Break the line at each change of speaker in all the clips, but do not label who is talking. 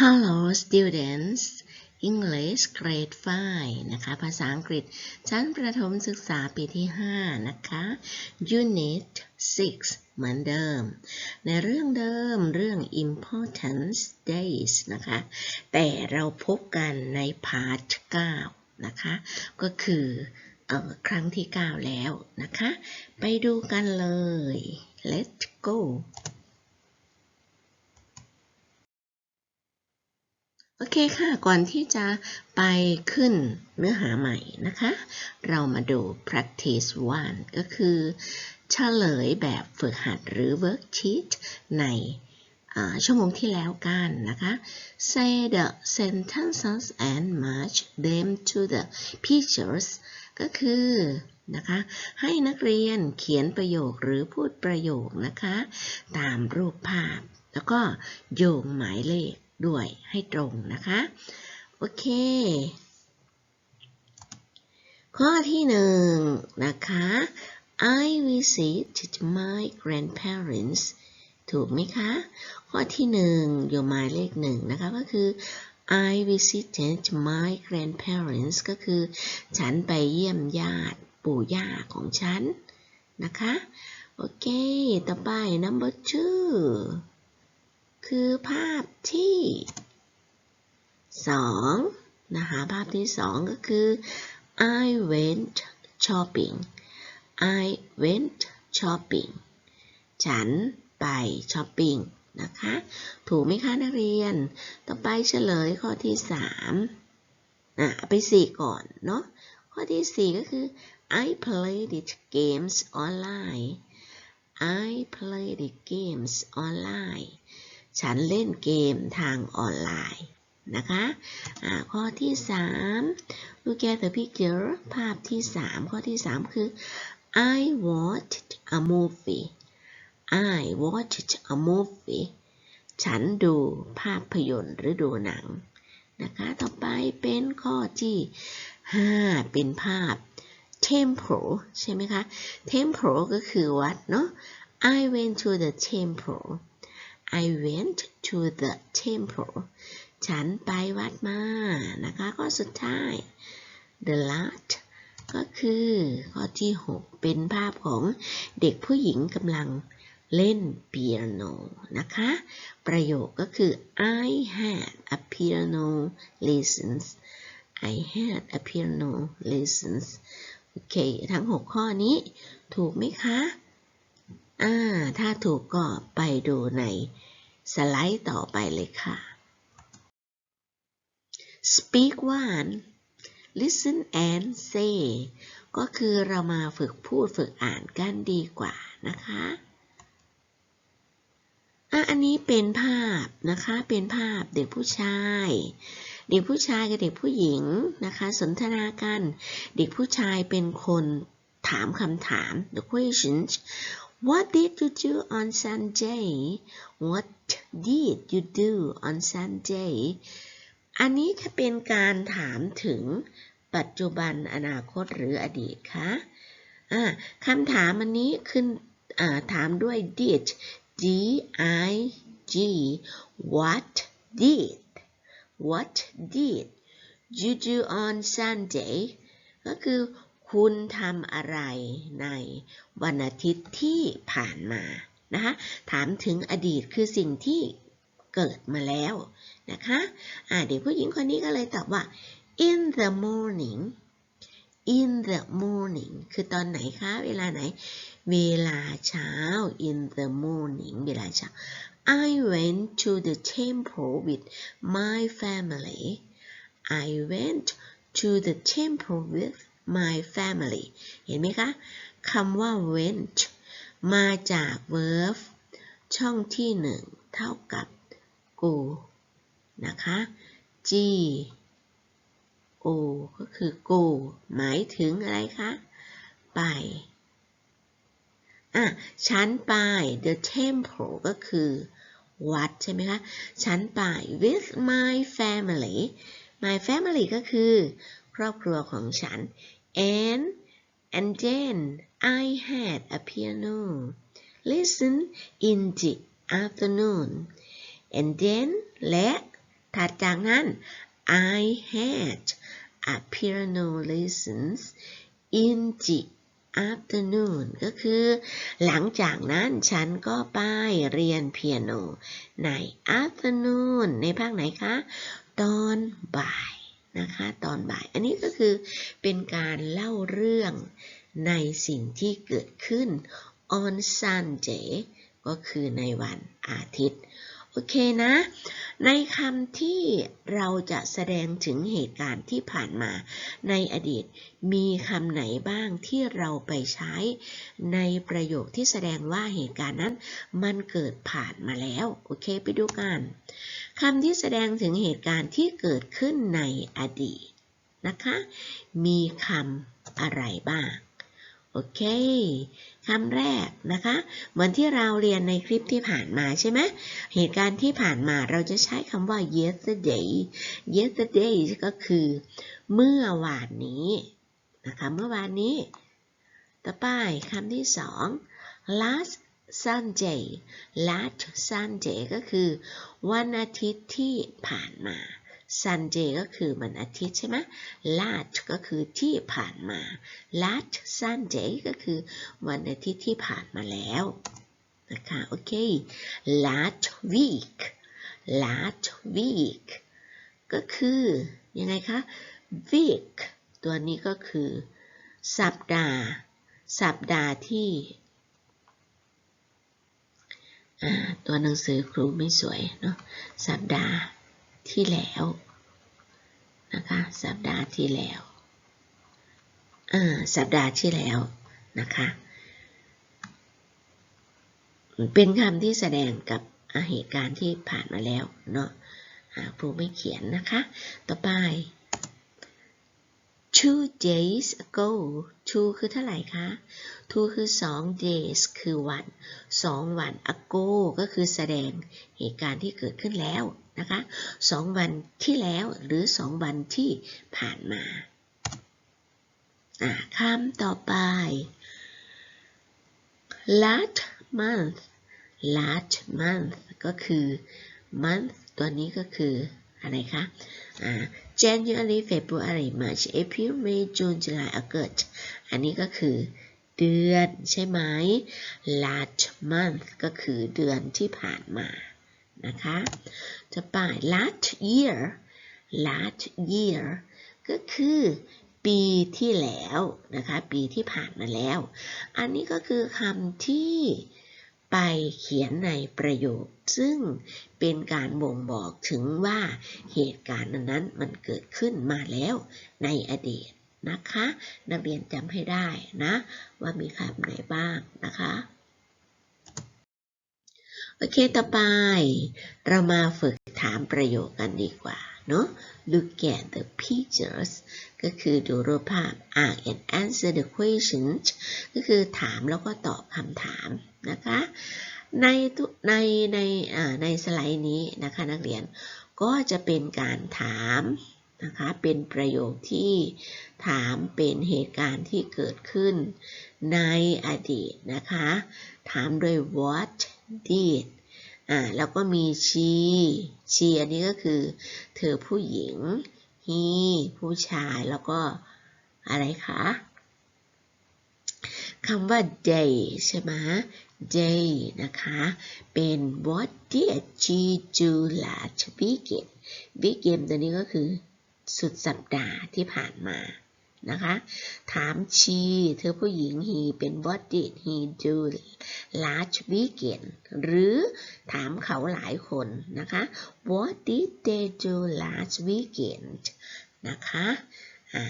Hello students English Grade 5 นะคะ ภาษาอังกฤษ ชั้นประถมศึกษาปีที่ 5 นะคะ Unit 6 เหมือนเดิม ในเรื่องเดิมเรื่อง Importance Days นะคะ แต่เราพบกันใน Part 9 นะคะ ก็คือออครั้งที่ 9 แล้วนะคะ ไปดูกันเลย Let's go โอเคค่ะ ก่อนที่จะไปขึ้นเนื้อหาใหม่นะคะ เรามาดู practice one ก็คือเฉลยแบบฝึกหัดหรือ worksheet ในชั่วโมงที่แล้วกันนะคะ say the sentences and match them to the pictures ก็คือนะคะให้นักเรียนเขียนประโยคหรือพูดประโยคนะคะ ตามรูปภาพ แล้วก็โยงหมายเลข ด้วยให้ตรงนะคะ โอเค ข้อที่หนึ่งนะคะ I visited my grandparents ถูกไหมคะ ข้อที่หนึ่งอยู่หมายเลขหนึ่งนะคะก็คือ I visited my grandparents ก็คือ ฉันไปเยี่ยมญาติปู่ย่าของฉันนะคะ โอเค ต่อไป number two คือภาพที่สองนะคะ ภาพที่สองก็คือ I went shopping I went shopping ฉันไปช้อปปิ้งนะคะ ถูกไหมคะนักเรียน ต่อไปเฉลยข้อที่สามอะไปสี่ก่อนเนาะ ข้อที่สี่ก็คือ I played games online I played games online ฉันเล่นเกมทางออนไลน์นะคะะข้อที่ 3 look at the picture ภาพที่ 3 ข้อที่ 3 คือ I watched a movie I watched a movie ฉันดูภาพยนตร์หรือดูหนังนะคะ ต่อไปเป็นข้อที่ 5 เป็นภาพ temple ใช่ไหมคะ temple ก็คือวัดเนาะ I went to the temple I went to the temple ฉันไปวัดมานะคะ ข้อสุดท้าย the last ก็คือข้อที่ 6 เป็นภาพของเด็กผู้หญิงกำลังเล่นเปียโนนะคะ ประโยคก็คือ I had a piano lessons I had a piano lessons โอเค ทั้ง 6 ข้อนี้ถูกไหมคะ อ่า ถ้าถูกก็ไปดูในสไลด์ต่อไปเลยค่ะ speak one listen and say ก็คือเรามาฝึกพูดฝึกอ่านกันดีกว่านะคะอะอันนี้เป็นภาพนะคะ เป็นภาพเด็กผู้ชาย เด็กผู้ชายกับเด็กผู้หญิงนะคะ สนทนากัน เด็กผู้ชายเป็นคนถามคำถาม the questions What did you do on Sunday What did you do on Sunday อันนี้ถ้าเป็นการถามถึงปัจจุบันอนาคตหรืออดีตคะะคำถามอันนี้ขึ้นถามด้วย did d i g what did what did you do on Sunday ก็คือ คุณทำอะไรในวันอาทิตย์ที่ผ่านมานะคะถามถึงอดีตคือสิ่งที่เกิดมาแล้วนะคะะเด็กผู้หญิงคนนี้ก็เลยตอบว่า in the morning in the morning คือตอนไหนคะ เวลาไหน เวลาเช้า in the morning เวลาเช้า I went to the temple with my family I went to the temple with my family เห็นไหมคะคำว่า went มาจาก verb ช่องที่หนึ่งเท่ากับ go นะคะ g o ก็คือ go หมายถึงอะไรคะ ไป อะฉันไป the temple ก็คือวัดใช่ไหมคะ ฉันไป with my family my family ก็คือ ครอบครัวของฉัน and and then I had a piano lesson in the afternoon and then และถัดจากนั้น I had a piano lessons in the afternoon ก็คือหลังจากนั้นฉันก็ไปเรียนเปียโนใน afternoon ในภาคไหนคะ ตอนบ่าย นะคะตอนบ่าย อันนี้ก็คือเป็นการเล่าเรื่องในสิ่งที่เกิดขึ้น on Sunday ก็คือในวันอาทิตย์ โอเคนะ ในคำที่เราจะแสดงถึงเหตุการณ์ที่ผ่านมา ในอดีตมีคำไหนบ้างที่เราไปใช้ ในประโยคที่แสดงว่าเหตุการณ์นั้นมันเกิดผ่านมาแล้ว โอเค ไปดูกันคำที่แสดงถึงเหตุการณ์ที่เกิดขึ้นในอดีตนะคะ มีคำอะไรบ้าง โอเค คำแรกนะคะ เหมือนที่เราเรียนในคลิปที่ผ่านมาใช่ไหม เหตุการณ์ที่ผ่านมาเราจะใช้คำว่า yesterday yesterday ก็คือ เมื่อวานนี้นะคะ เมื่อวานนี้ ต่อไปคำที่สอง last Sunday last Sunday ก็คือ วันอาทิตย์ที่ผ่านมา Sunday ก็คือวันอาทิตย์ใช่ไหม last ก็คือที่ผ่านมา last Sunday ก็คือวันอาทิตย์ที่ผ่านมาแล้วนะคะโอเค last week last week ก็คือยังไงคะ week ตัวนี้ก็คือ สัปดาห์ สัปดาห์ที่ตัวหนังสือครูไม่สวยเนาะสัปดาห์ ที่แล้วนะคะสัปดาห์ที่แล้วสัปดาห์ที่แล้วนะคะเป็นคำที่แสดงกับเหตุการณ์ที่ผ่านมาแล้วเนาะครูไม่เขียนนะคะ ต่อไป two days ago two คือเท่าไหร่คะ two คือสอง days คือวันสองวัน ago ก็คือแสดงเหตุการณ์ที่เกิดขึ้นแล้ว นะคะสองวันที่แล้วหรือสองวันที่ผ่านมาคำต่อไป last month last month ก็คือ month ตัวนี้ก็คืออะไรคะ January February March April May June July August อันนี้ก็คือเดือนใช่ไหม last month ก็คือเดือนที่ผ่านมา นะคะ จะไป last year last year ก็คือปีที่แล้วนะคะ ปีที่ผ่านมาแล้ว อันนี้ก็คือคำที่ไปเขียนในประโยค ซึ่งเป็นการบ่งบอกถึงว่าเหตุการณ์นั้นมันเกิดขึ้นมาแล้วในอดีตนะคะ นักเรียนจำให้ได้นะ ว่ามีคำไหนบ้างนะคะ โอเค ต่อไป เรามาฝึกถามประโยคกันดีกว่า เนาะ look at the pictures ก็คือดูรูปภาพ ask and answer the questions ก็คือถามแล้วก็ตอบคำถามนะคะ ในในในในสไลด์นี้นะคะนักเรียน ก็จะเป็นการถามนะคะเป็นประโยคที่ถามเป็นเหตุการณ์ที่เกิดขึ้นในอดีตนะคะ ถามโดย what did อ่าแล้วก็มี she she อันนี้ก็คือ เธอผู้หญิง he ผู้ชายแล้วก็อะไรคะคำว่า day ใช่ไหม day นะคะ เป็น what did she do last weekend weekend ตัวนี้ก็คือสุดสัปดาห์ที่ผ่านมา นะคะ ถาม she เธอผู้หญิง he เป็น what did he do last weekend หรือถามเขาหลายคนนะคะ what did they do last weekend นะคะ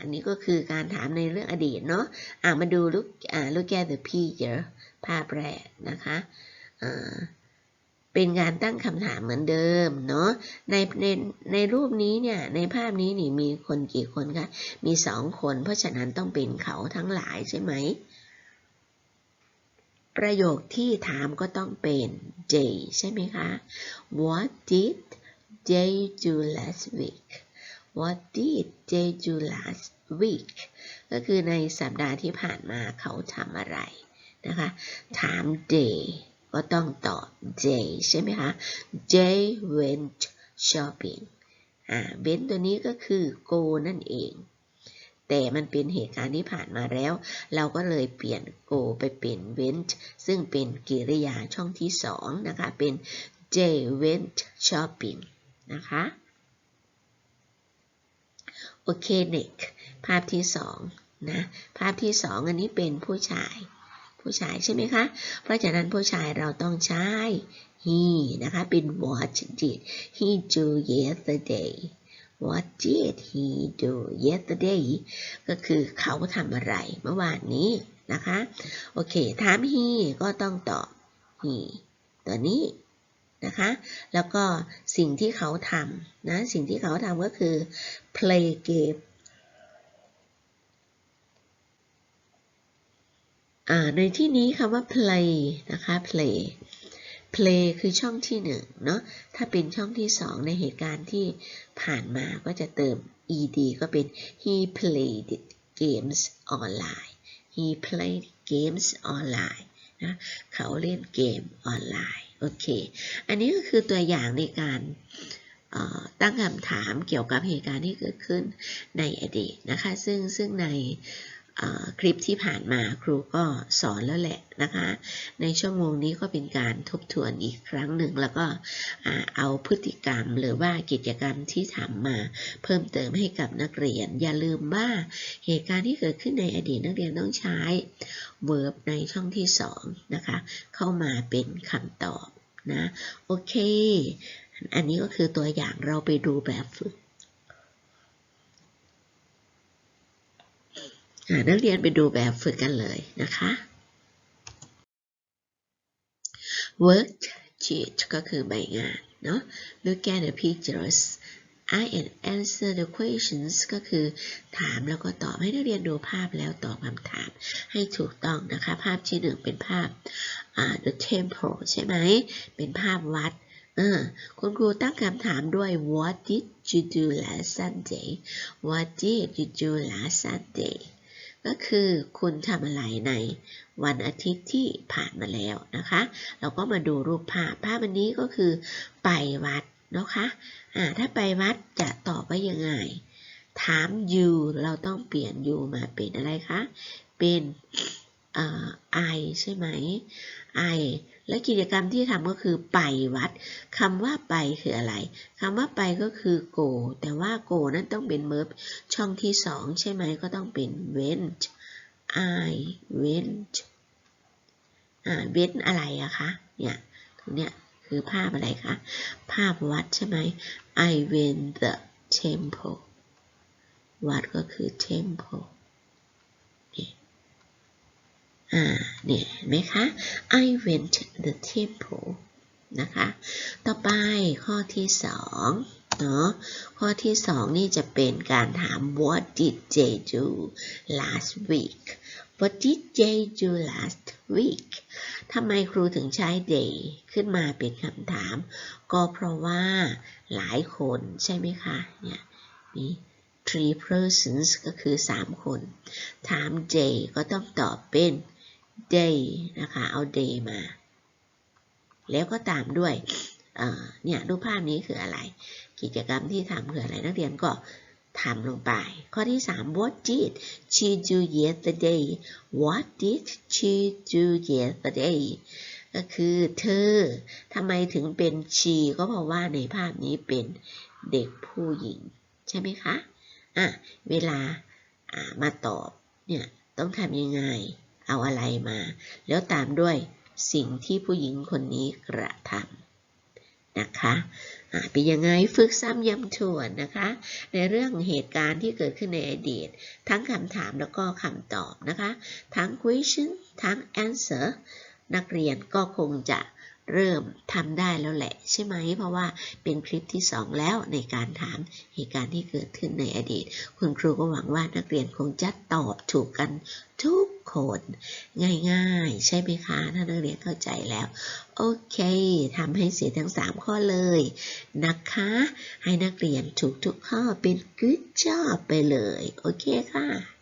อันนี้ก็คือการถามในเรื่องอดีตเนาะะมาดู look look at the picture ภาพแรกนะคะ เป็นการตั้งคำถามเหมือนเดิมเนาะในในในรูปนี้เนี่ยในภาพนี้นี่มีคนกี่คนคะมีสองคน เพราะฉะนั้นต้องเป็นเขาทั้งหลายใช่ไหม ประโยคที่ถามก็ต้องเป็น they ใช่ไหมคะ What did they do last week What did they do last week ก็คือในสัปดาห์ที่ผ่านมาเขาทำอะไรนะคะ ถาม they ก็ต้องตอบ they ใช่ไหมคะ they went shopping อ่า went ตัวนี้ก็คือ go นั่นเอง แต่มันเป็นเหตุการณ์ที่ผ่านมาแล้ว เราก็เลยเปลี่ยน go ไปเป็น went ซึ่งเป็นกริยาช่องที่สองนะคะ เป็น Jay went shopping นะคะ โอเค next ภาพที่สองนะ ภาพที่สองอันนี้เป็นผู้ชาย ผู้ชายใช่ไหมคะ เพราะฉะนั้นผู้ชายเราต้องใช้ he นะคะ เป็น what did he do yesterday what did he do yesterday ก็คือเขาทำอะไรเมื่อวานนี้นะคะ โอเค ถาม he ก็ต้องตอบ he ตัวนี้นะคะ แล้วก็สิ่งที่เขาทำนะ สิ่งที่เขาทำก็คือ play game อ่า ในที่นี้คำว่า play นะคะ play play คือช่องที่หนึ่งเนาะ ถ้าเป็นช่องที่สองในเหตุการณ์ที่ผ่านมาก็จะเติม ed ก็เป็น he played games online he played games online นะเขาเล่นเกมออนไลน์ โอเค อันนี้ก็คือตัวอย่างในการตั้งคำถามเกี่ยวกับเหตุการณ์ที่เกิดขึ้นในอดีตนะคะ ซึ่งซึ่งใน คลิปที่ผ่านมาครูก็สอนแล้วแหละนะคะ ในชั่วโมงนี้ก็เป็นการทบทวนอีกครั้งหนึ่ง แล้วก็เอาพฤติกรรมหรือว่ากิจกรรมที่ทำมาเพิ่มเติมให้กับนักเรียน อย่าลืมว่าเหตุการณ์ที่เกิดขึ้นในอดีตนักเรียนต้องใช้ verb ในช่องที่2นะคะเข้ามาเป็นคำตอบนะโอเค อันนี้ก็คือตัวอย่างเราไปดูแบบฝึก นักเรียนไปดูแบบฝึกกันเลยนะคะ work sheet ก็คือใบงานเนาะ look at the pictures I and answer the questions ก็คือถามแล้วก็ตอบให้นักเรียนดูภาพแล้วตอบคำถามให้ถูกต้องนะคะ ภาพที่หนึ่งเป็นภาพ the temple ใช่ไหม เป็นภาพวัดคุณครูตั้งคำถามด้วย what did you do last Sunday what did you do last Sunday ก็คือคุณทำอะไรในวันอาทิตย์ที่ผ่านมาแล้วนะคะ เราก็มาดูรูปภาพภาพวันนี้ก็คือ ไปวัดนะคะอ่าถ้าไปวัดจะตอบว่ายังไง ถาม you เราต้องเปลี่ยน you มาเป็นอะไรคะ เป็น I ใช่ไหม I และกิจกรรมที่ทำก็คือไปวัดคำว่าไปคืออะไรคำว่าไปก็คือ go แต่ว่า go นั้นต้องเป็น verb ช่องที่สองใช่ไหมก็ต้องเป็น went I went อ่า went อะไรอะคะ เนี่ยตรงเนี้ยคือภาพอะไรคะ ภาพวัดใช่ไหม I went the temple วัดก็คือ temple อ่าเนี่ยเห็นไหมคะ I went the temple นะคะ ต่อไปข้อที่สองเนาะข้อที่สองนี่จะเป็นการถาม What did Jay do last week What did Jay do last week ทำไมครูถึงใช้ day ขึ้นมาเป็นคำถาม ก็เพราะว่าหลายคนใช่ไหมคะเนี่ยมี three persons ก็คือ 3 คน ถาม Jay ก็ต้องตอบเป็น day นะคะ เอา day มา แล้วก็ตามด้วยเนี่ยรูปภาพนี้คืออะไร กิจกรรมที่ทำคืออะไรนักเรียนก็ทำลงไป ข้อที่ 3 what did she do yesterday what did she do yesterday ก็คือเธอทำไมถึงเป็น she ก็เพราะว่าในภาพนี้เป็นเด็กผู้หญิง ใช่ไหมคะ อะ เวลามาตอบเนี่ยต้องทำยังไง เอาอะไรมา แล้วตามด้วยสิ่งที่ผู้หญิงคนนี้กระทำนะคะเป็นยังไงฝึกซ้ำย้ำทวนนะคะ ในเรื่องเหตุการณ์ที่เกิดขึ้นในอดีต ทั้งคำถามแล้วก็คำตอบนะคะ ทั้ง question ทั้ง answer นักเรียนก็คงจะเริ่มทำได้แล้วแหละใช่ไหม เพราะว่าเป็นคลิปที่ 2 แล้วในการถามเหตุการณ์ที่เกิดขึ้นในอดีต คุณครูก็หวังว่านักเรียนคงจะตอบถูกกันทุก คนง่ายๆ ใช่ไหมคะถ้านักเรียนเข้าใจแล้ว โอเคทำให้เสียทั้ง 3 ข้อเลยนะคะ ให้นักเรียนถูกทุกข้อเป็น good job ไปเลย โอเคค่ะ